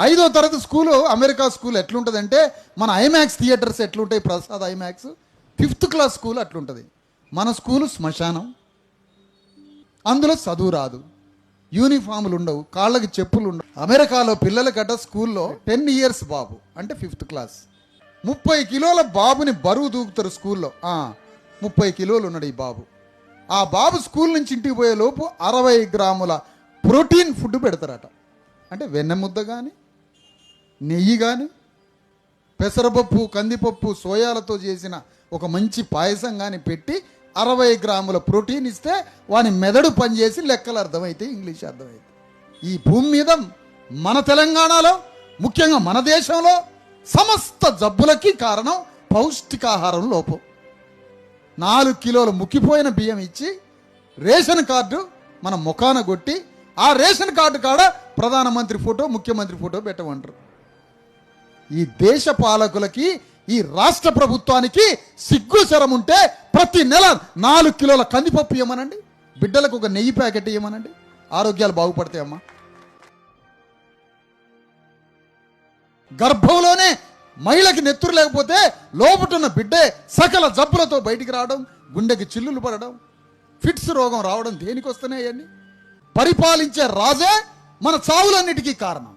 ఐదో తరగతి school America school ఎట్లుంటుందంటే మన ఐమాక్స్ థియేటర్స్ ఎట్లుంటాయి? Prasad IMAX. Fifth class school అట్లుంటుంది. మన స్కూలు శ్మశానం. అందులో చదువు రాదు. యూనిఫామ్లు ఉండవు. కాళ్ళకి చెప్పులు ఉండవు. అమెరికాలో పిల్లల గట స్కూల్లో టెన్ ఇయర్స్ బాబు అంటే ఫిఫ్త్ క్లాస్. ముప్పై కిలోల బాబుని బరువు దూకుతారు స్కూల్లో. ముప్పై కిలోలు ఉన్నాడు ఈ బాబు. ఆ బాబు స్కూల్ నుంచి ఇంటికి పోయే లోపు అరవై గ్రాముల ప్రోటీన్ ఫుడ్ పెడతారట. అంటే వెన్నె ముద్ద కానీ నెయ్యి కానీ పెసరపప్పు కందిపప్పు సోయాలతో చేసిన ఒక మంచి పాయసం కానీ పెట్టి అరవై గ్రాముల ప్రోటీన్ ఇస్తే వాని మెదడు పనిచేసి లెక్కలు అర్థమైతే ఇంగ్లీష్ అర్థమైతే. ఈ భూమి మీద మన తెలంగాణలో ముఖ్యంగా మన దేశంలో సమస్త జబ్బులకి కారణం పౌష్టికాహారం లోపం. నాలుగు కిలోలు ముక్కిపోయిన బియ్యం ఇచ్చి రేషన్ కార్డు మన ముఖాన కొట్టి ఆ రేషన్ కార్డు కాడ ప్రధానమంత్రి ఫోటో ముఖ్యమంత్రి ఫోటో పెట్టమంటారు. ఈ దేశ పాలకులకి ఈ రాష్ట్ర ప్రభుత్వానికి సిగ్గు శరం ఉంటే ప్రతి నెల నాలుగు కిలోల కందిపప్పు ఇవ్వమనండి. బిడ్డలకు ఒక నెయ్యి ప్యాకెట్ ఇవ్వమనండి. ఆరోగ్యాలు బాగుపడతాయమ్మా గర్భంలోనే మహిళకి నెత్తురు లేకపోతే లోపటున్న బిడ్డే సకల జబ్బులతో బయటికి రావడం గుండెకి చిల్లులు పడడం ఫిట్స్ రోగం రావడం దేనికి వస్తున్నాయి పరిపాలించే రాజే మన చావులన్నిటికీ కారణం.